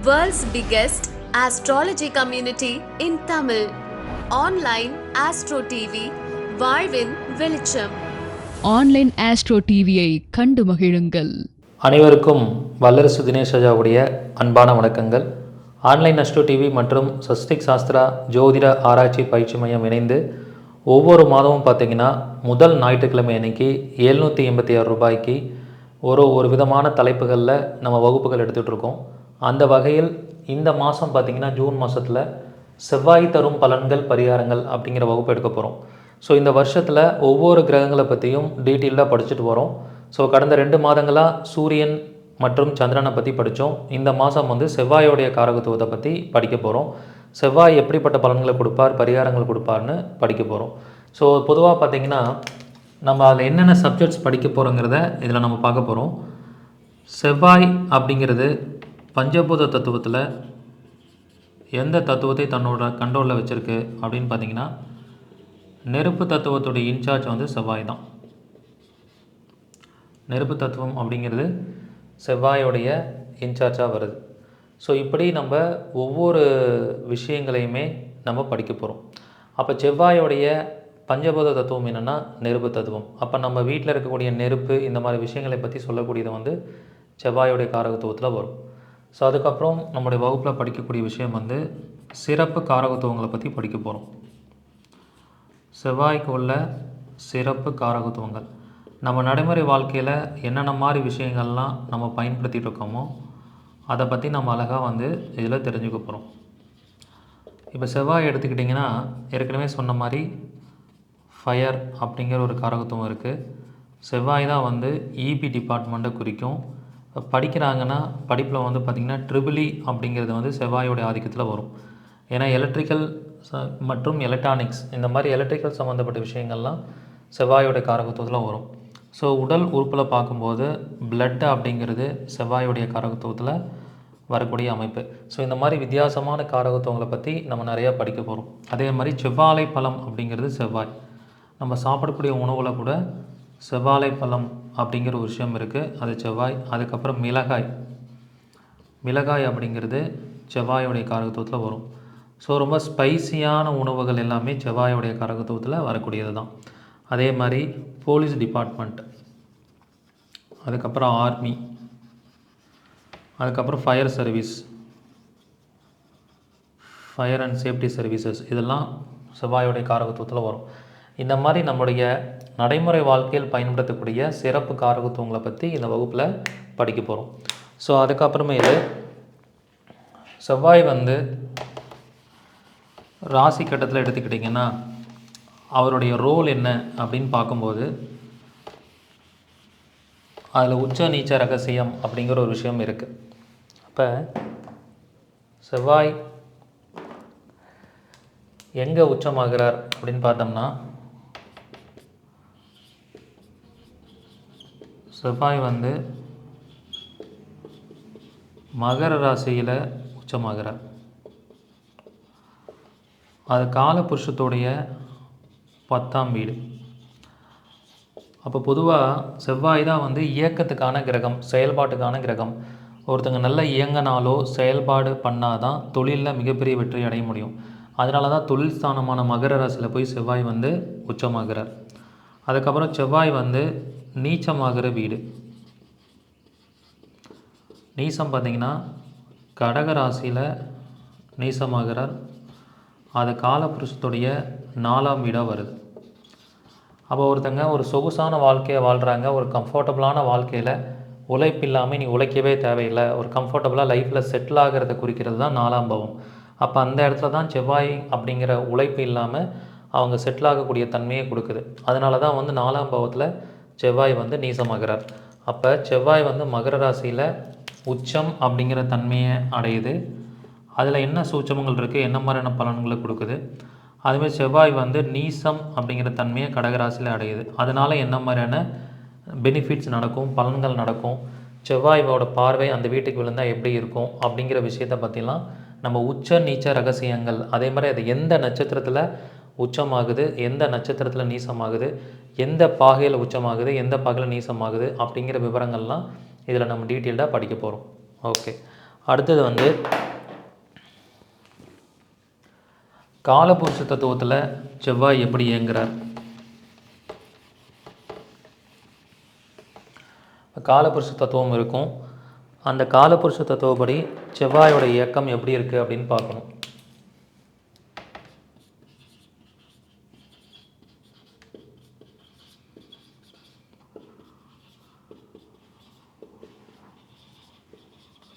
World's biggest astrology community in Tamil. Online Astro TV, வாழ்வின் வெளிச்சம். Online astro டிவியை கண்டு மகிழுங்கள். அனைவருக்கும் வல்லரசு தினேஷ் ராஜாவுடைய அன்பான வணக்கங்கள். ஆன்லைன் அஸ்ட்ரோ டிவி மற்றும் சஸ்டிக் சாஸ்திரா ஜோதிட ஆராய்ச்சி பயிற்சி மையம் இணைந்து ஒவ்வொரு மாதமும் பார்த்தீங்கன்னா முதல் ஞாயிற்றுக்கிழமை அன்னைக்கு எழுநூற்றி எண்பத்தி ஆறு ரூபாய்க்கு ஒரு ஒரு விதமான தலைப்புகளில் நம்ம வகுப்புகள் எடுத்துகிட்டு இருக்கோம். அந்த வகையில் இந்த மாதம் பார்த்திங்கன்னா ஜூன் மாதத்தில் செவ்வாய் தரும் பலன்கள் பரிகாரங்கள் அப்படிங்கிற வகுப்பு எடுக்க போகிறோம் ஸோ இந்த வருஷத்தில் ஒவ்வொரு கிரகங்களை பற்றியும் டீட்டெயிலாக படிச்சுட்டு வரோம். ஸோ கடந்த ரெண்டு மாதங்களாக சூரியன் மற்றும் சந்திரனை பற்றி படித்தோம் இந்த மாதம் வந்து செவ்வாயோடைய காரகத்துவத்தை பற்றி படிக்க போகிறோம் செவ்வாய் எப்படிப்பட்ட பலன்களை கொடுப்பார் பரிகாரங்கள் கொடுப்பார்னு படிக்க போகிறோம் ஸோ பொதுவாக பார்த்தீங்கன்னா நம்ம அதில் என்னென்ன சப்ஜெக்ட்ஸ் படிக்க போகிறோங்கிறத இதில் நம்ம பார்க்க போகிறோம் செவ்வாய் அப்படிங்கிறது பஞ்சபூத தத்துவத்தில் எந்த தத்துவத்தை தன்னோட கண்ட்ரோலில் வச்சுருக்கு அப்படின்னு பார்த்தீங்கன்னா நெருப்பு தத்துவத்துடைய இன்சார்ஜ் வந்து செவ்வாய் தான். நெருப்பு தத்துவம் அப்படிங்கிறது செவ்வாயோடைய இன்சார்ஜாக வருது. ஸோ இப்படி நம்ம ஒவ்வொரு விஷயங்களையுமே நம்ம படிக்க போகிறோம் அப்போ செவ்வாயோடைய பஞ்சபூத தத்துவம் என்னென்னா நெருப்பு தத்துவம். அப்போ நம்ம வீட்டில் இருக்கக்கூடிய நெருப்பு இந்த மாதிரி விஷயங்களை பற்றி சொல்லக்கூடியது வந்து செவ்வாயோடைய காரகத்துவத்தில் வரும். ஸோ அதுக்கப்புறம் நம்முடைய வகுப்பில் படிக்கக்கூடிய விஷயம் வந்து சிறப்பு காரகத்துவங்களை பற்றி படிக்க போகிறோம் செவ்வாய்க்கு உள்ள சிறப்பு காரகத்துவங்கள். நம்ம நடைமுறை வாழ்க்கையில் என்னென்ன மாதிரி விஷயங்கள்லாம் நம்ம பயன்படுத்திகிட்டு இருக்கோமோ அதை பற்றி நம்ம அழகாக வந்து இதில் தெரிஞ்சுக்க போகிறோம் இப்போ செவ்வாய் எடுத்துக்கிட்டிங்கன்னா ஏற்கனவே சொன்ன மாதிரி ஃபயர் அப்படிங்கிற ஒரு காரகத்துவம் இருக்குது செவ்வாய் தான் வந்து இபி டிபார்ட்மெண்ட்டை குறிக்கும். படிக்கிறாங்கன்னா படிப்பில் வந்து பார்த்திங்கன்னா ட்ரிபிளி e அப்படிங்கிறது வந்து செவ்வாயோடைய ஆதிக்கத்தில் வரும். ஏன்னா எலக்ட்ரிக்கல் மற்றும் எலக்ட்ரானிக்ஸ் இந்த மாதிரி எலக்ட்ரிக்கல் சம்மந்தப்பட்ட விஷயங்கள்லாம் செவ்வாயோடைய காரகத்துவத்தில் வரும். ஸோ உடல் உறுப்பில் பார்க்கும்போது பிளட் அப்படிங்கிறது செவ்வாயோடைய காரகத்துவத்தில் வரக்கூடிய அமைப்பு. ஸோ இந்த மாதிரி வித்தியாசமான காரகத்துவங்களை பற்றி நம்ம நிறையா படிக்க போகிறோம் அதே மாதிரி செவ்வாழை பழம் அப்படிங்கிறது செவ்வாய். நம்ம சாப்பிடக்கூடிய உணவில் கூட செவ்வாழை பழம் அப்படிங்கிற ஒரு விஷயம் இருக்குது அது செவ்வாய் அதுக்கப்புறம் மிளகாய். மிளகாய் அப்படிங்கிறது செவ்வாயோடைய காரகத்துவத்தில் வரும். ஸோ ரொம்ப ஸ்பைசியான உணவுகள் எல்லாமே செவ்வாயோடைய காரகத்துவத்தில் வரக்கூடியது தான் அதே மாதிரி போலீஸ் டிபார்ட்மெண்ட் அதுக்கப்புறம் ஆர்மி அதுக்கப்புறம் fire service fire and safety services இதெல்லாம் செவ்வாயோடைய காரகத்துவத்தில் வரும். இந்த மாதிரி நம்முடைய நடைமுறை வாழ்க்கையில் பயன்படுத்தக்கூடிய சிறப்பு காரகத்துவங்களை பற்றி இந்த வகுப்பில் படிக்க போகிறோம் ஸோ அதுக்கப்புறமேலு செவ்வாய் வந்து ராசி கட்டத்தில் எடுத்துக்கிட்டிங்கன்னா அவருடைய ரோல் என்ன அப்படின்னு பார்க்கும்போது அதில் உச்ச நீச்ச ரகசியம் அப்படிங்கிற ஒரு விஷயம் இருக்குது அப்போ செவ்வாய் எங்கே உச்சமாகிறார் அப்படின்னு பார்த்தோம்னா செவ்வாய் வந்து மகர ராசியில் உச்சமாகிறார் அது காலபுருஷத்துடைய பத்தாம் வீடு. அப்போ பொதுவாக செவ்வாய் தான் வந்து இயக்கத்துக்கான கிரகம் செயல்பாட்டுக்கான கிரகம். ஒருத்தங்க நல்லா இயங்கினாலோ செயல்பாடு பண்ணாதான் தொழிலில் மிகப்பெரிய வெற்றி அடைய முடியும். அதனால தான் தொழில் ஸ்தானமான மகர ராசியில் போய் செவ்வாய் வந்து உச்சமாகிறார். அதுக்கப்புறம் செவ்வாய் வந்து நீச்சமாகிற வீடு. நீசம் பார்த்திங்கன்னா கடக ராசியில் நீசமாகிறார். அது காலபுருஷத்துடைய நாலாம் வீடாக வருது. அப்போ ஒருத்தங்க ஒரு சொகுசான வாழ்க்கையை வாழ்கிறாங்க ஒரு கம்ஃபர்டபுளான வாழ்க்கையில் உழைப்பு இல்லாமல் நீ உழைக்கவே தேவையில்லை. ஒரு கம்ஃபர்டபுளாக லைஃப்பில் செட்டில் ஆகிறத குறிக்கிறது தான் நாலாம் பாவம். அப்போ அந்த இடத்துல தான் செவ்வாய் அப்படிங்கிற உழைப்பு இல்லாமல் அவங்க செட்டில் ஆகக்கூடிய தன்மையை கொடுக்குது. அதனால தான் வந்து நாலாம் பாவத்தில் செவ்வாய் வந்து நீசமாகிறார் அப்போ செவ்வாய் வந்து மகர ராசியில் உச்சம் அப்படிங்கிற தன்மையை அடையுது. அதில் என்ன சூட்சமங்கள் இருக்குது என்ன மாதிரியான பலன்களை கொடுக்குது? அதுமாதிரி செவ்வாய் வந்து நீசம் அப்படிங்கிற தன்மையை கடகராசியில் அடையுது. அதனால் என்ன மாதிரியான பெனிஃபிட்ஸ் நடக்கும்? பலன்கள் நடக்கும். செவ்வாயோட பார்வை அந்த வீட்டுக்கு விழுந்தால் எப்படி இருக்கும்? அப்படிங்கிற விஷயத்தை பற்றிலாம் நம்ம உச்ச நீச்ச ரகசியங்கள் அதே மாதிரி அது எந்த நட்சத்திரத்தில் உச்சமாகுது. எந்த நட்சத்திரத்தில் நீசமாகுது? எந்த பாகையில் உச்சமாகுது? எந்த பாகையில் நீசமாகுது? அப்படிங்கிற விவரங்கள்லாம் இதில் நம்ம டீட்டெயில்டாக படிக்க போகிறோம் ஓகே. அடுத்தது வந்து காலபுருஷ தத்துவத்தில் செவ்வாய் எப்படி இயங்குகிறார் காலபுருஷ தத்துவம் இருக்கும். அந்த காலபுருஷ தத்துவப்படி செவ்வாயோட இயக்கம் எப்படி இருக்குது அப்படின்னு பார்க்கணும்.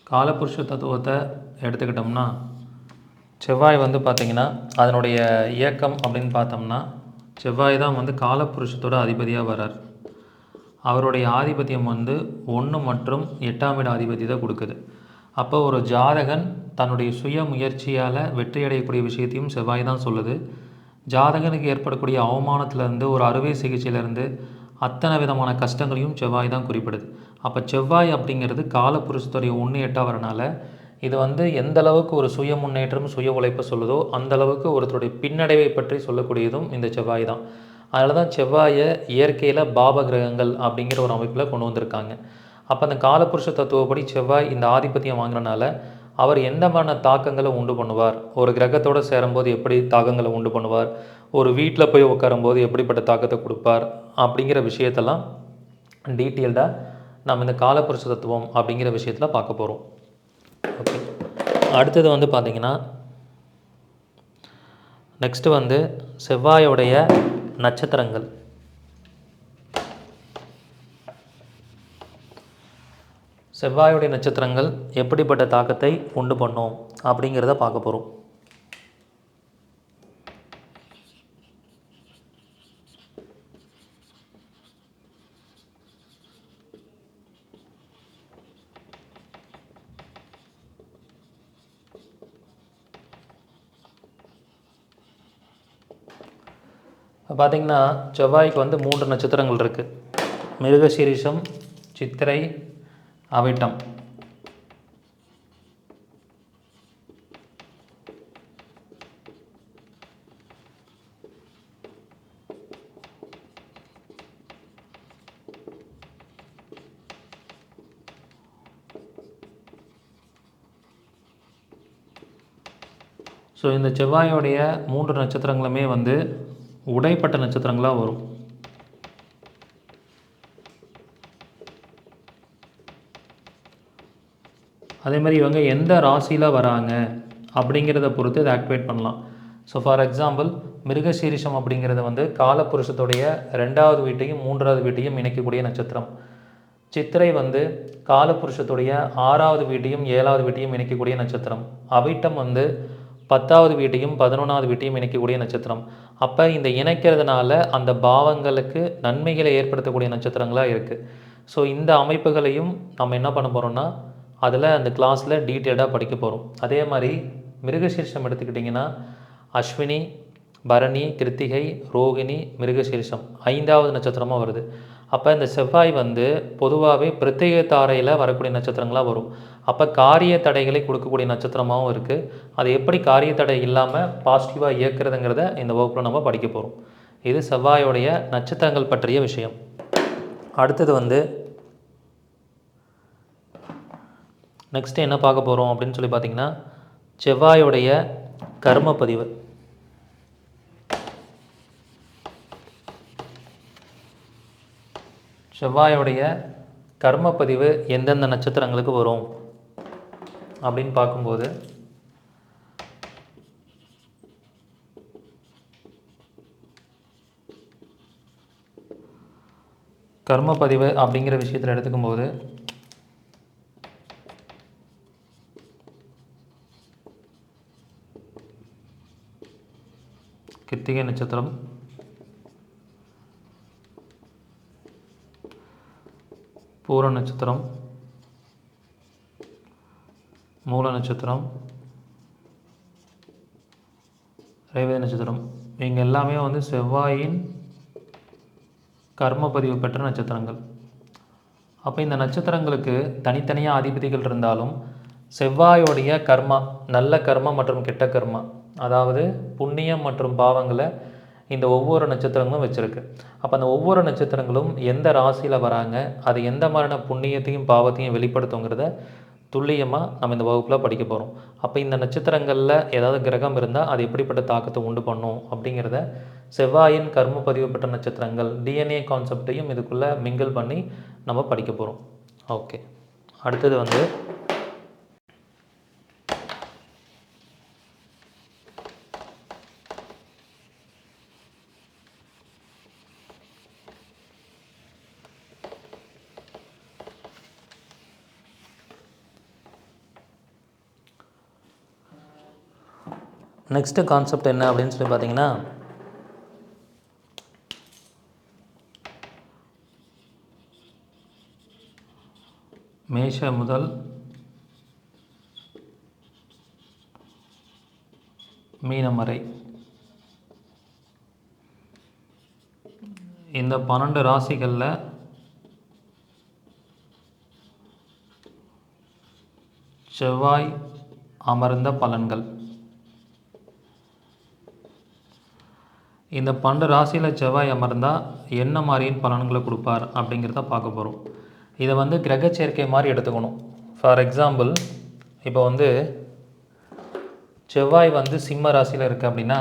காலபுருஷ தத்துவத்தை எடுத்துக்கிட்டோம்னா செவ்வாய் வந்து பார்த்திங்கன்னா அதனுடைய இயக்கம் அப்படின்னு பார்த்தோம்னா செவ்வாய் தான் வந்து காலபுருஷத்தோட அதிபதியாக வரார் அவருடைய ஆதிபத்தியம் வந்து ஒன்று மற்றும் எட்டாம் இட ஆதிபதி தான் கொடுக்குது. அப்போ ஒரு ஜாதகன் தன்னுடைய சுய முயற்சியால் வெற்றி அடையக்கூடிய விஷயத்தையும் செவ்வாய் தான் சொல்லுது. ஜாதகனுக்கு ஏற்படக்கூடிய அவமானத்திலேருந்து ஒரு அறுவை சிகிச்சையிலேருந்து அத்தனை விதமான கஷ்டங்களையும் செவ்வாய் தான் குறிப்பிடுது. அப்போ செவ்வாய் அப்படிங்கிறது காலபுருஷத்துடைய ஒன்று எட்டாக வரனால இது வந்து எந்த அளவுக்கு ஒரு சுய முன்னேற்றம் சுய உழைப்பை சொல்லுதோ அந்த அளவுக்கு ஒருத்தருடைய பின்னடைவை பற்றி சொல்லக்கூடியதும் இந்த செவ்வாய் தான். அதனால தான் செவ்வாயை இயற்கையில் பாப கிரகங்கள் அப்படிங்கிற ஒரு அமைப்பில் கொண்டு வந்திருக்காங்க. அப்போ அந்த காலபுருஷ தத்துவப்படி செவ்வாய் இந்த ஆதிபத்தியம் வாங்கினனால அவர் எந்த தாக்கங்களை உண்டு பண்ணுவார்? ஒரு கிரகத்தோடு சேரும்போது எப்படி தாக்கங்களை உண்டு பண்ணுவார்? ஒரு வீட்டில் போய் உட்காரும்போது எப்படிப்பட்ட தாக்கத்தை கொடுப்பார்? அப்படிங்கிற விஷயத்தெல்லாம் டீட்டெயில்டாக நம்ம இந்த காலபுருஷ தத்துவம் அப்படிங்கிற விஷயத்தில் பார்க்க போகிறோம் ஓகே அடுத்தது வந்து பார்த்திங்கன்னா நெக்ஸ்ட்டு வந்து செவ்வாயோடைய நட்சத்திரங்கள். செவ்வாயுடைய நட்சத்திரங்கள் எப்படிப்பட்ட தாக்கத்தை உண்டு பண்ணும் அப்படிங்கிறத பார்க்க போகிறோம் பார்த்திங்கன்னா செவ்வாய்க்கு வந்து மூன்று நட்சத்திரங்கள் இருக்குது மிருகசீரிஷம் சித்திரை அவிட்டம். ஸோ இந்த செவ்வாயோடைய மூன்று நட்சத்திரங்களுமே வந்து உடைப்பட்ட நட்சத்திரங்களாக வரும். அதே மாதிரி இவங்க எந்த ராசியில் வராங்க அப்படிங்கிறத பொறுத்து இதை ஆக்டிவேட் பண்ணலாம். ஸோ ஃபார் எக்ஸாம்பிள் மிருகசீரிஷம் அப்படிங்கிறது வந்து காலபுருஷத்துடைய ரெண்டாவது வீட்டையும் மூன்றாவது வீட்டையும் இணைக்கக்கூடிய நட்சத்திரம். சித்திரை வந்து காலபுருஷத்துடைய ஆறாவது வீட்டையும் ஏழாவது வீட்டையும் இணைக்கக்கூடிய நட்சத்திரம். அவிட்டம் வந்து பத்தாவது வீட்டையும் பதினொன்றாவது வீட்டையும் இணைக்கக்கூடிய நட்சத்திரம். அப்போ இந்த இணைக்கிறதுனால அந்த பாவங்களுக்கு நன்மைகளை ஏற்படுத்தக்கூடிய நட்சத்திரங்களாக இருக்குது ஸோ இந்த அமைப்புகளையும் நம்ம என்ன பண்ண போகிறோம்னா அதில் அந்த கிளாஸில் டீட்டெயில்டாக படிக்க போகிறோம் அதே மாதிரி மிருகசீர்ஷம் எடுத்துக்கிட்டிங்கன்னா அஸ்வினி பரணி கிருத்திகை ரோகிணி மிருகசீர்ஷம் ஐந்தாவது நட்சத்திரமாக வருது. அப்போ இந்த செவ்வாய் வந்து பொதுவாகவே பிரத்யேக தாரையில் வரக்கூடிய நட்சத்திரங்களாக வரும். அப்போ காரிய தடைகளை கொடுக்கக்கூடிய நட்சத்திரமாகவும் இருக்குது அது எப்படி காரிய தடை இல்லாமல் பாசிட்டிவாக இயக்கிறதுங்கிறத இந்த வகுப்பில் நம்ம படிக்க போகிறோம் இது செவ்வாயோடைய நட்சத்திரங்கள் பற்றிய விஷயம். அடுத்தது வந்து நெக்ஸ்ட் என்ன பார்க்க போகிறோம் அப்படின்னு சொல்லி பார்த்தீங்கன்னா செவ்வாயோடைய கர்ம பதிவு. செவ்வாயோடைய கர்ம பதிவு எந்தெந்த நட்சத்திரங்களுக்கு வரும் அப்படின்னு பார்க்கும்போது கர்ம பதிவு அப்படிங்கிற விஷயத்தில் எடுத்துக்கும்போது கிருத்திகை நட்சத்திரம் பூர நட்சத்திரம் மூல நட்சத்திரம் ரேவதி நட்சத்திரம். இவங்க எல்லாமே வந்து செவ்வாயின் கர்ம பதிவு பெற்ற நட்சத்திரங்கள். அப்போ இந்த நட்சத்திரங்களுக்கு தனித்தனியாக அதிபதிகள் இருந்தாலும் செவ்வாயோடைய கர்மா நல்ல கர்மா மற்றும் கெட்ட கர்மா அதாவது புண்ணியம் மற்றும் பாவங்களை இந்த ஒவ்வொரு நட்சத்திரங்களும் வச்சுருக்கு. அப்போ அந்த ஒவ்வொரு நட்சத்திரங்களும் எந்த ராசியில் வராங்க அது எந்த மாதிரியான புண்ணியத்தையும் பாவத்தையும் வெளிப்படுத்துங்கிறத துல்லியமாக நம்ம இந்த வகுப்பில் படிக்க போகிறோம் அப்போ இந்த நட்சத்திரங்களில் ஏதாவது கிரகம் இருந்தால் அது எப்படிப்பட்ட தாக்கத்தை உண்டு பண்ணும் அப்படிங்கிறத செவ்வாயின் கர்ம பதிவு பெற்ற நட்சத்திரங்கள் டிஎன்ஏ கான்செப்டையும் இதுக்குள்ளே மிங்கிள் பண்ணி நம்ம படிக்க போகிறோம் ஓகே அடுத்தது வந்து நெக்ஸ்ட்டு கான்செப்ட் என்ன அப்படின்னு சொல்லி பார்த்தீங்கன்னா மேஷ முதல் மீனம் வரை. இந்த பன்னெண்டு ராசிகளில் செவ்வாய் அமர்ந்த பலன்கள். இந்த பன்னெண்டு ராசியில் செவ்வாய் அமர்ந்தால் என்ன மாதிரியின் பலன்களை கொடுப்பார் அப்படிங்கிறத பார்க்க போகிறோம் இதை வந்து கிரக சேர்க்கை மாதிரி எடுத்துக்கணும். ஃபார் எக்ஸாம்பிள் இப்போ வந்து செவ்வாய் வந்து சிம்ம ராசியில் இருக்குது அப்படின்னா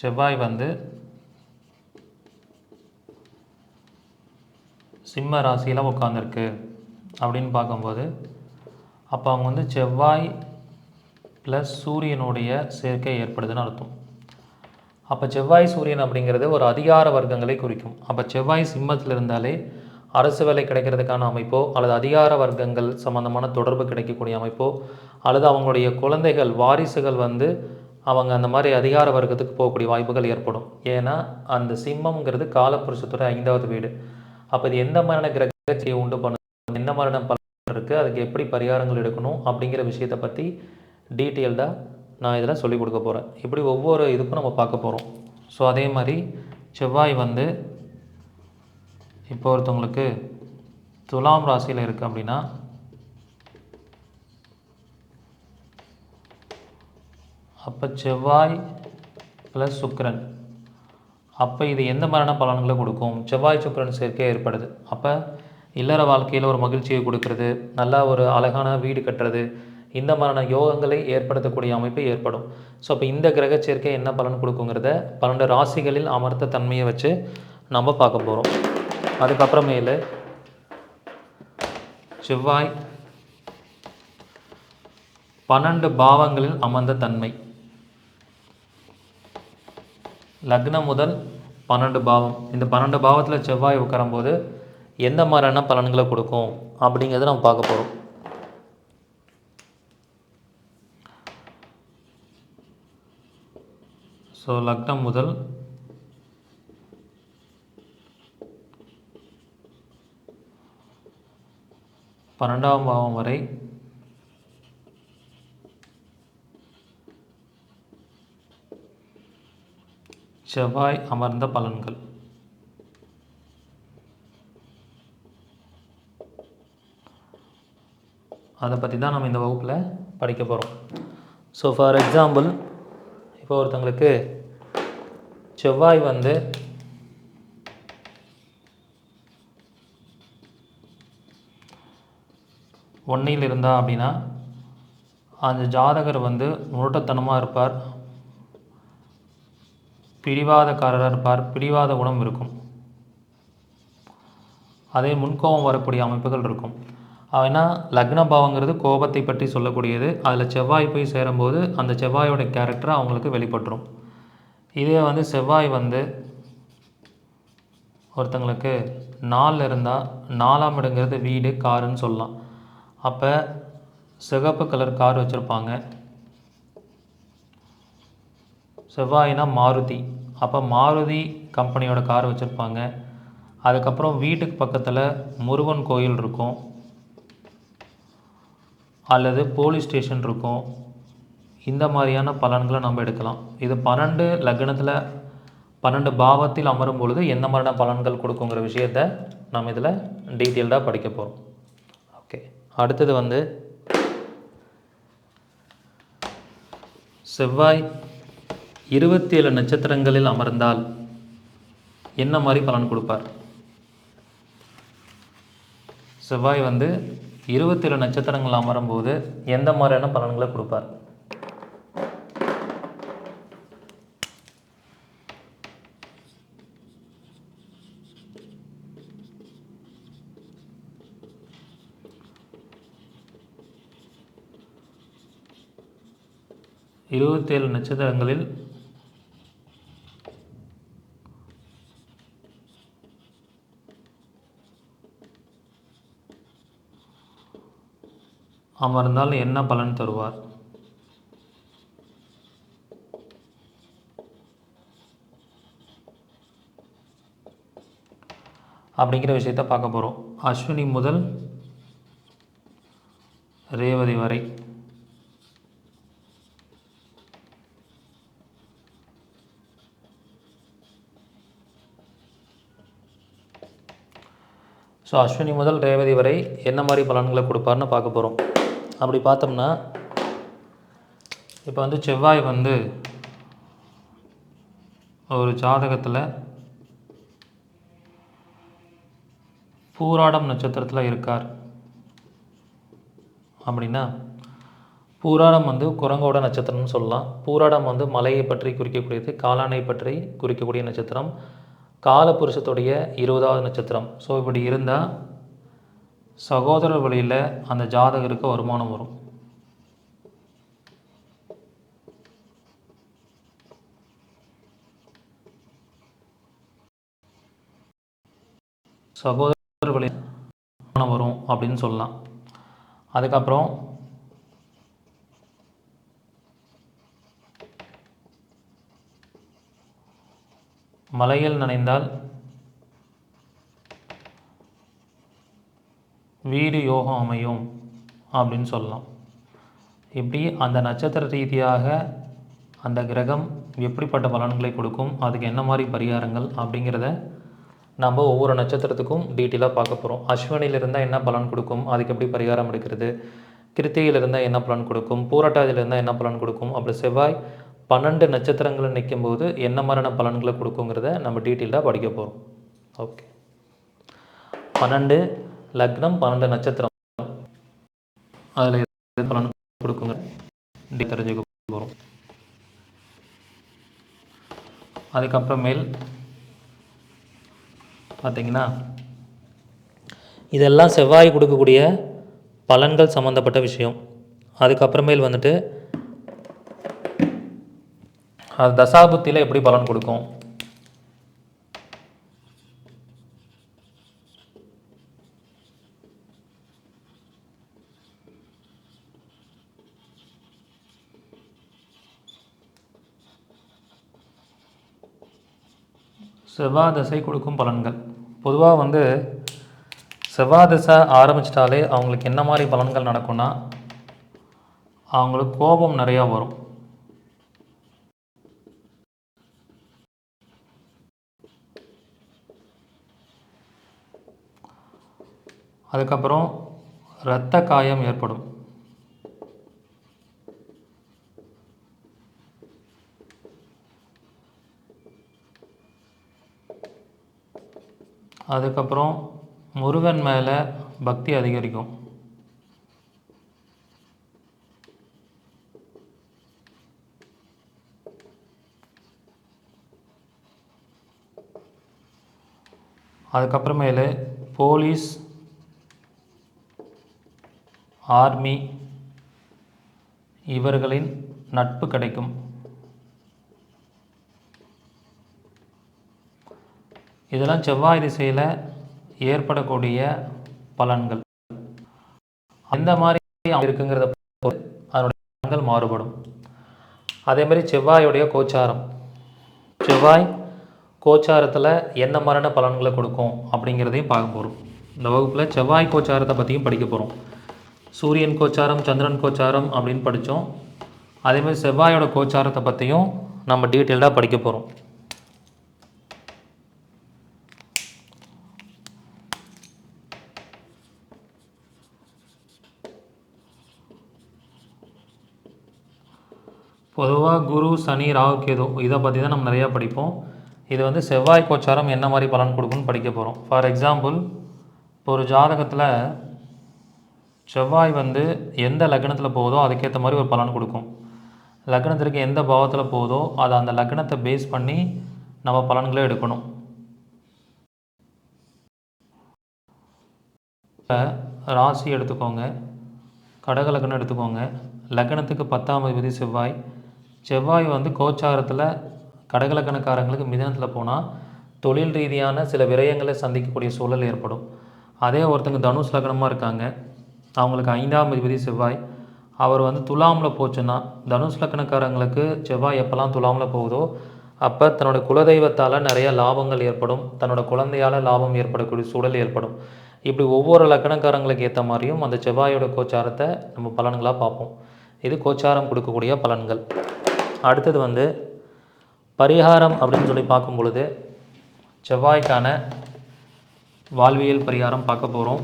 செவ்வாய் வந்து சிம்ம ராசியில் உட்காந்துருக்கு அப்படின்னு பார்க்கும்போது அப்போ அவங்க வந்து செவ்வாய் ப்ளஸ் சூரியனுடைய சேர்க்கை ஏற்படுதுன்னு அர்த்தம். அப்போ செவ்வாய் சூரியன் அப்படிங்கிறது ஒரு அதிகார வர்க்கங்களை குறிக்கும். அப்போ செவ்வாய் சிம்மத்தில் இருந்தாலே அரசு வேலை கிடைக்கிறதுக்கான அமைப்போ அல்லது அதிகார வர்க்கங்கள் சம்மந்தமான தொடர்பு கிடைக்கக்கூடிய அமைப்போ அல்லது அவங்களுடைய குழந்தைகள் வாரிசுகள் வந்து அவங்க அந்த மாதிரி அதிகார வர்க்கத்துக்கு போகக்கூடிய வாய்ப்புகள் ஏற்படும். ஏன்னா அந்த சிம்மம்ங்கிறது காலப்புருஷத்துறை ஐந்தாவது வீடு. அப்போ இது எந்த மாதிரியான கிரகத்தை உண்டு பண்ணணும் என்ன மாதிரியான பலன் இருக்குது அதுக்கு எப்படி பரிகாரங்கள் எடுக்கணும்? அப்படிங்கிற விஷயத்தை பற்றி டீட்டெயில்டாக நான் இதில் சொல்லிக் கொடுக்க போகிறேன் இப்படி ஒவ்வொரு இதுக்கும் நம்ம பார்க்க போகிறோம் ஸோ அதே மாதிரி செவ்வாய் வந்து இப்போ ஒருத்தவங்களுக்கு துலாம் ராசியில் இருக்குது அப்படின்னா அப்போ செவ்வாய் ப்ளஸ் சுக்கரன். அப்போ இது எந்த மாதிரியான பலன்களை கொடுக்கும்? செவ்வாய் சுக்கரன் சேர்க்கை ஏற்படுது. அப்போ இல்லற வாழ்க்கையில் ஒரு மகிழ்ச்சியை கொடுக்கறது நல்லா ஒரு அழகான வீடு கட்டுறது இந்த மாதிரியான யோகங்களை ஏற்படுத்தக்கூடிய அமைப்பு ஏற்படும். ஸோ அப்போ இந்த கிரக சேர்க்கை என்ன பலன் கொடுக்குங்கிறத பன்னெண்டு ராசிகளில் அமர்த்த தன்மையை வச்சு நம்ம பார்க்க போகிறோம் அதுக்கப்புறமேலு செவ்வாய் பன்னெண்டு பாவங்களில் அமர்ந்த தன்மை. லக்னம் முதல் பன்னெண்டு பாவம். இந்த பன்னெண்டு பாவத்தில் செவ்வாய் உட்காரும்போது எந்த மாதிரியான பலன்களை கொடுக்கும் அப்படிங்கிறத நம்ம பார்க்க போகிறோம் ஸோ லக்னம் முதல் பன்னெண்டாம் பாவம் வரை செவ்வாய் அமர்ந்த பலன்கள். அதை பற்றி தான் நம்ம இந்த வகுப்பில் படிக்க போகிறோம் ஸோ ஃபார் எக்ஸாம்பிள் இப்போ ஒருத்தங்களுக்கு செவ்வாய் வந்து ஒன்றையில் இருந்தா அப்படின்னா அந்த ஜாதகர் வந்து முரட்டத்தனமாக இருப்பார். பிடிவாதக்காரராக இருப்பார். பிடிவாத குணம் இருக்கும். அதே முன்கோபம் வரக்கூடிய அமைப்புகள் இருக்கும். ஏன்னா லக்ன பாவங்கிறது கோபத்தை பற்றி சொல்லக்கூடியது. அதில் செவ்வாய் போய் சேரும்போது அந்த செவ்வாயோட கேரக்டர் அவங்களுக்கு வெளிப்பட்டுரும். இதே வந்து செவ்வாய் வந்து ஒருத்தங்களுக்கு நாலில் இருந்தால் நாலாம் இடங்கிறது வீடு காருன்னு சொல்லலாம். அப்போ சிகப்பு கலர் கார் வச்சுருப்பாங்க. செவ்வாய்னா மாருதி. அப்போ மாருதி கம்பெனியோட கார் வச்சுருப்பாங்க. அதுக்கப்புறம் வீட்டுக்கு பக்கத்தில் முருகன் கோயில் இருக்கும். அல்லது போலீஸ் ஸ்டேஷன் இருக்கும். இந்த மாதிரியான பலன்களை நம்ம எடுக்கலாம். இது பன்னெண்டு லக்னத்தில் பன்னெண்டு பாவத்தில் அமரும் பொழுது எந்த மாதிரியான பலன்கள் கொடுக்குங்கிற விஷயத்த நம்ம இதில் டீட்டெயில்டாக படிக்க போகிறோம் ஓகே அடுத்தது வந்து செவ்வாய் இருபத்தி ஏழு நட்சத்திரங்களில் அமர்ந்தால் என்ன மாதிரி பலன் கொடுப்பார்? செவ்வாய் வந்து இருபத்தேழு நட்சத்திரங்கள் அமரும்போது எந்த மாதிரியான பலன்களை கொடுப்பார்? இருபத்தேழு நட்சத்திரங்களில் அமர்ந்தால் என்ன பலன் தருவார்? அப்படிங்கிற விஷயத்தை பார்க்க போகிறோம் அஸ்வினி முதல் ரேவதி வரை. ஸோ அஸ்வினி முதல் ரேவதி வரை என்ன மாதிரி பலன்களை கொடுப்பார்னு பார்க்க போகிறோம். அப்படி பார்த்தோம்னா இப்போ வந்து செவ்வாய் வந்து ஒரு ஜாதகத்தில் பூராடம் நட்சத்திரத்தில் இருக்கார். அப்படின்னா பூராடம் வந்து குரங்கோட நட்சத்திரம்னு சொல்லலாம். பூராடம் வந்து மலையை பற்றி குறிக்கக்கூடியது காளானை பற்றி குறிக்கக்கூடிய நட்சத்திரம். காலபுருஷத்துடைய இருபதாவது நட்சத்திரம். ஸோ இப்படி இருந்தால் சகோதரர் வழியில் அந்த ஜாதகருக்கு வருமானம் வரும். சகோதரர் வழி வரும் அப்படின்னு சொல்லலாம். அதுக்கப்புறம் மலையில் நனைந்தால் வீடு யோகம் அமையும் அப்படின்னு சொல்லலாம். இப்படி அந்த நட்சத்திர ரீதியாக அந்த கிரகம் எப்படிப்பட்ட பலன்களை கொடுக்கும் அதுக்கு என்ன மாதிரி பரிகாரங்கள் அப்படிங்கிறத நம்ம ஒவ்வொரு நட்சத்திரத்துக்கும் டீட்டெயிலாக பார்க்க போகிறோம் அஸ்வினியில் இருந்தால் என்ன பலன் கொடுக்கும் அதுக்கு எப்படி பரிகாரம் எடுக்கிறது கிருத்திகையில் இருந்தால் என்ன பலன் கொடுக்கும் பூரட்டாதியில் இருந்தால் என்ன பலன் கொடுக்கும் அப்படி செவ்வாய் பன்னெண்டு நட்சத்திரங்களை நிற்கும் போது என்ன மாதிரியான பலன்களை கொடுக்குங்கிறத நம்ம டீட்டெயிலாக படிக்க போகிறோம் ஓகே பன்னெண்டு லக்னம் பன்னெண்டு நட்சத்திரம். அதில் பலன் கொடுக்குங்க? தெரிஞ்சுக்க போகிறோம் அதுக்கப்புறமேல் பார்த்தீங்கன்னா இதெல்லாம் செவ்வாய் கொடுக்கக்கூடிய பலன்கள் சம்மந்தப்பட்ட விஷயம். அதுக்கப்புறமேல் வந்துட்டு அது தசாபுத்தியில் எப்படி பலன் கொடுக்கும்? செவ்வாதசை கொடுக்கும் பலன்கள். பொதுவாக வந்து செவ்வாதசை ஆரம்பிச்சிட்டாலே அவங்களுக்கு என்ன மாதிரி பலன்கள் நடக்கும்னா அவங்களுக்கு கோபம் நிறையா வரும். அதுக்கப்புறம் இரத்த காயம் ஏற்படும். அதுக்கப்புறம் முருகன் மேலே பக்தி அதிகரிக்கும். அதுக்கப்புறமேலு போலீஸ் ஆர்மி இவர்களின் நட்பு கிடைக்கும். இதெல்லாம் செவ்வாய் திசையில் ஏற்படக்கூடிய பலன்கள். அந்த மாதிரி இருக்குங்கிறத அதனுடைய பலன்கள் மாறுபடும். அதே மாதிரி செவ்வாயுடைய கோச்சாரம். செவ்வாய் கோச்சாரத்தில் என்ன மாதிரியான பலன்களை கொடுக்கும் அப்படிங்கிறதையும் பார்க்க போகிறோம் இந்த வகுப்பில் செவ்வாய் கோச்சாரத்தை பற்றியும் படிக்க போகிறோம் சூரியன் கோச்சாரம் சந்திரன் கோச்சாரம் அப்படின்னு படித்தோம் அதேமாதிரி செவ்வாயோட கோச்சாரத்தை பற்றியும் நம்ம டீட்டெயில்டாக படிக்க போகிறோம் பொதுவாக குரு சனி ராகு கேது இதை பற்றி தான் நம்ம நிறையா படிப்போம். இது வந்து செவ்வாய் கோச்சாரம் என்ன மாதிரி பலன் கொடுக்கும்னு படிக்க போகிறோம் ஃபார் எக்ஸாம்பிள் இப்போ ஒரு ஜாதகத்தில் செவ்வாய் வந்து எந்த லக்னத்தில் போகுதோ அதுக்கேற்ற மாதிரி ஒரு பலன் கொடுக்கும். லக்னத்திற்கு எந்த பாவத்தில் போகுதோ அதை அந்த லக்னத்தை பேஸ் பண்ணி நம்ம பலன்களை எடுக்கணும். இப்போ ராசி எடுத்துக்கோங்க. கடக லக்னம் எடுத்துக்கோங்க. லக்னத்துக்கு பத்தாம் அதிபதி செவ்வாய். செவ்வாய் வந்து கோச்சாரத்தில் கடகலக்கணக்காரங்களுக்கு மிதனத்தில் போனால் தொழில் ரீதியான சில விரயங்களை சந்திக்கக்கூடிய சூழல் ஏற்படும். அதே ஒருத்தங்க தனுஷ் லக்னமாக இருக்காங்க. அவங்களுக்கு ஐந்தாம் அதிபதி செவ்வாய். அவர் வந்து துலாமில் போச்சுன்னா தனுஷ் லக்னக்காரங்களுக்கு செவ்வாய் எப்போல்லாம் துலாமில் போகுதோ அப்போ தன்னோட குலதெய்வத்தால் நிறைய லாபங்கள் ஏற்படும். தன்னோட குழந்தையால் லாபம் ஏற்படக்கூடிய சூழல் ஏற்படும். இப்படி ஒவ்வொரு லக்கணக்காரங்களுக்கு ஏற்ற மாதிரியும் அந்த செவ்வாயோட கோச்சாரத்தை நம்ம பலன்களாக பார்ப்போம். இது கோச்சாரம் கொடுக்கக்கூடிய பலன்கள். அடுத்தது வந்து பரிகாரம் அப்படின்னு சொல்லி பார்க்கும் பொழுது செவ்வாய்க்கான வாழ்வியல் பரிகாரம் பார்க்க போகிறோம்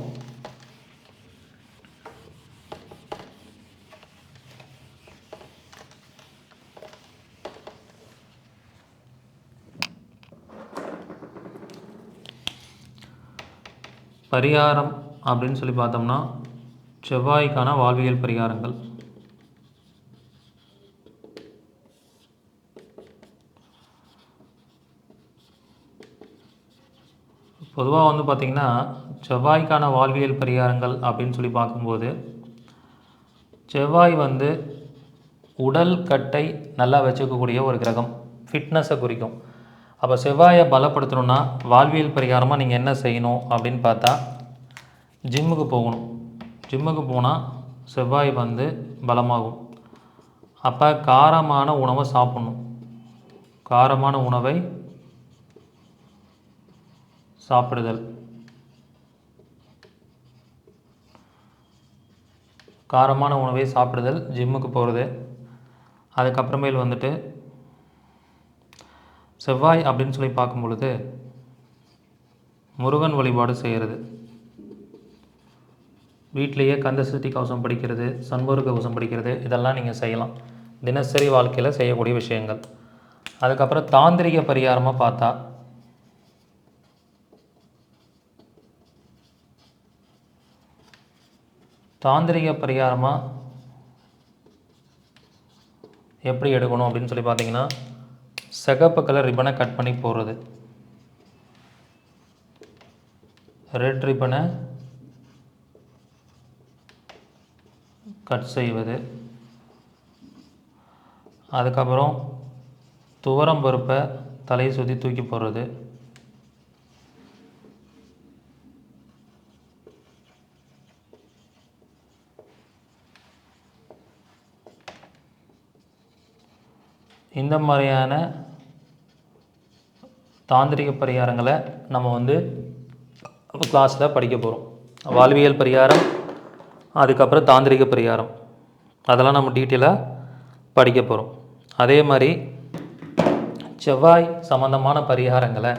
பரிகாரம் அப்படின்னு சொல்லி பார்த்தோம்னா செவ்வாய்க்கான வாழ்வியல் பரிகாரங்கள். பொதுவாக வந்து பார்த்திங்கன்னா செவ்வாய்க்கான வாழ்வியல் பரிகாரங்கள் அப்படின்னு சொல்லி பார்க்கும்போது செவ்வாய் வந்து உடல் கட்டை நல்லா வச்சுக்கக்கூடிய ஒரு கிரகம் ஃபிட்னஸை குறிக்கும். அப்போ செவ்வாயை பலப்படுத்தணும்னா வாழ்வியல் பரிகாரமாக நீங்கள் என்ன செய்யணும் அப்படின்னு பார்த்தா ஜிம்முக்கு போகணும். ஜிம்முக்கு போனால் செவ்வாய் வந்து பலமாகும். அப்போ காரமான உணவை சாப்பிட்ணும். காரமான உணவை சாப்பிடுதல். காரமான உணவை சாப்பிடுதல் ஜிம்முக்கு போகிறது அதுக்கப்புறமேல் வந்துட்டு செவ்வாய் அப்படின்னு சொல்லி பார்க்கும் பொழுது முருகன் வழிபாடு செய்கிறது. வீட்டிலேயே கந்த சஷ்டி கவசம் படிக்கிறது சண்முருக கவசம் படிக்கிறது இதெல்லாம் நீங்கள் செய்யலாம். தினசரி வாழ்க்கையில் செய்யக்கூடிய விஷயங்கள். அதுக்கப்புறம் தாந்திரிக பரிகாரமாக பார்த்தா தாந்திரிக பரிகாரமாக எப்படி எடுக்கணும் அப்படின்னு சொல்லி பார்த்தீங்கன்னா சிகப்பு கலர் ரிப்பனை கட் பண்ணி போடுறது. ரெட் ரிப்பனை கட் செய்வது. அதுக்கப்புறம் துவரம் பருப்பை தலையை சுற்றி தூக்கி போடுறது. இந்த மாதிரியான தாந்திரிக பரிகாரங்களை நம்ம வந்து கிளாஸில் படிக்க போகிறோம் வாழ்வியல் பரிகாரம் அதுக்கப்புறம் தாந்திரிக பரிகாரம். அதெல்லாம் நம்ம டீட்டெயிலாக படிக்க போகிறோம் அதே மாதிரி செவ்வாய் சம்மந்தமான பரிகாரங்களை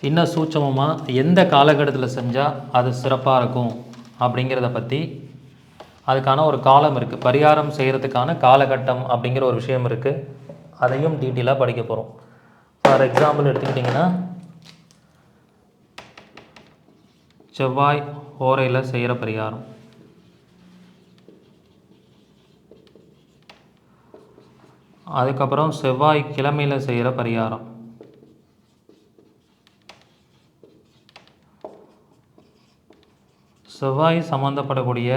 இன்னும் சூட்சமமாக எந்த காலகட்டத்தில் செஞ்சால் அது சிறப்பாக இருக்கும் அப்படிங்கிறத பற்றி அதுக்கான ஒரு காலம் இருக்குது பரிகாரம் செய்கிறதுக்கான காலகட்டம் அப்படிங்கிற ஒரு விஷயம் இருக்குது அதையும் டீட்டெயிலாக படிக்க போகிறோம் ஃபார் எக்ஸாம்பிள் எடுத்துக்கிட்டிங்கன்னா செவ்வாய் ஓரையில் செய்கிற பரிகாரம். அதுக்கப்புறம் செவ்வாய் கிழமையில் செய்கிற பரிகாரம். செவ்வாய் சம்மந்தப்படக்கூடிய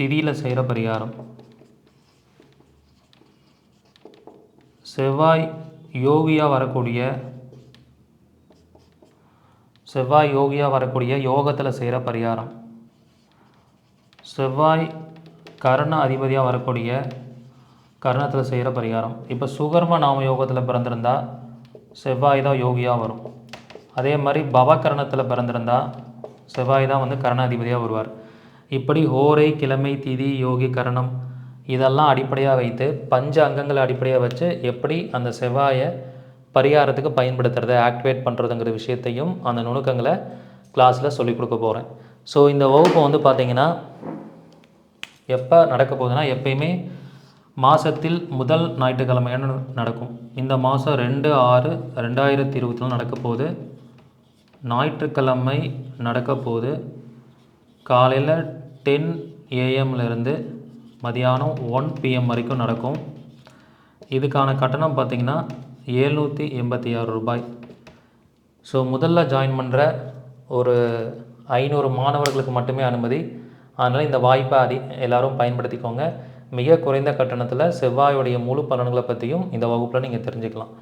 திதியில் செய்கிற பரிகாரம். செவ்வாய் யோகியாக வரக்கூடிய செவ்வாய் யோகியாக வரக்கூடிய யோகத்தில் செய்கிற பரிகாரம். செவ்வாய் கர்ண அதிபதியாக வரக்கூடிய கர்ணத்தில் செய்கிற பரிகாரம். இப்போ சுகர்ம நாம யோகத்தில் பிறந்திருந்தா செவ்வாய் தான் யோகியாக வரும். அதே மாதிரி பவகரணத்தில் பிறந்திருந்தா செவ்வாய் தான் வந்து கரணாதிபதியாக வருவார். இப்படி ஹோரை கிழமை திதி யோகி கரணம் இதெல்லாம் அடிப்படையாக வைத்து பஞ்ச அங்கங்களை அடிப்படையாக வச்சு எப்படி அந்த செவ்வாயை பரிகாரத்துக்கு பயன்படுத்துறதை ஆக்டிவேட் பண்ணுறதுங்கிற விஷயத்தையும் அந்த நுணுக்கங்களை கிளாஸில் சொல்லிக் கொடுக்க போகிறேன் ஸோ இந்த வகுப்பு வந்து பார்த்திங்கன்னா எப்போ நடக்க போகுதுன்னா எப்பயுமே மாதத்தில் முதல் ஞாயிற்றுக்கிழமையான நடக்கும்? இந்த மாதம் ரெண்டு ஆறு ரெண்டாயிரத்தி இருபத்தி நாலு நடக்க போகுது. ஞாயிற்றுக்கிழமை நடக்க போகுது. காலையில் டென் ஏஎம்லேருந்து மதியானம் ஒன் பிஎம் வரைக்கும் நடக்கும். இதுக்கான கட்டணம் பார்த்திங்கன்னா ஏழ்நூற்றி எண்பத்தி ஆறு ரூபாய். ஸோ முதல்ல ஜாயின் பண்ணுற ஒரு ஐநூறு மாணவர்களுக்கு மட்டுமே அனுமதி. அதனால் இந்த வாய்ப்பை அதி எல்லாரும் பயன்படுத்திக்கோங்க. மிக குறைந்த கட்டணத்தில் செவ்வாயுடைய முழு பலன்களை பற்றியும் இந்த வகுப்பில் நீங்கள் தெரிஞ்சுக்கலாம்.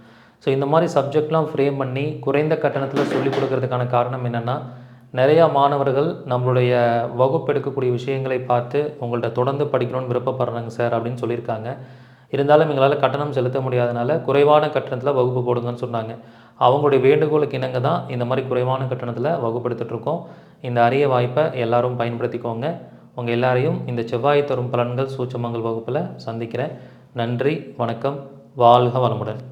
ஸோ இந்த மாதிரி சப்ஜெக்ட்லாம் ஃப்ரேம் பண்ணி குறைந்த கட்டணத்தில் சொல்லிக் கொடுக்கறதுக்கான காரணம் என்னென்னா நிறையா மாணவர்கள் நம்மளுடைய வகுப்பு எடுக்கக்கூடிய விஷயங்களை பார்த்து உங்கள்கிட்ட தொடர்ந்து படிக்கணும்னு விருப்பப்படுறாங்க சார் அப்படின்னு சொல்லியிருக்காங்க. இருந்தாலும் எங்களால் கட்டணம் செலுத்த முடியாதனால குறைவான கட்டணத்தில் வகுப்பு போடுங்கன்னு சொன்னாங்க. அவங்களுடைய வேண்டுகோளுக்கு இணங்க தான் இந்த மாதிரி குறைவான கட்டணத்தில் வகுப்படுத்திட்டுருக்கோம் இந்த அரிய வாய்ப்பை எல்லாரும் பயன்படுத்திக்கோங்க. உங்கள் எல்லாரையும் இந்த செவ்வாய் தரும் பலன்கள் சூட்சமங்கள் வகுப்பில் சந்திக்கிறேன். நன்றி வணக்கம் வாழ்க வளமுடன்.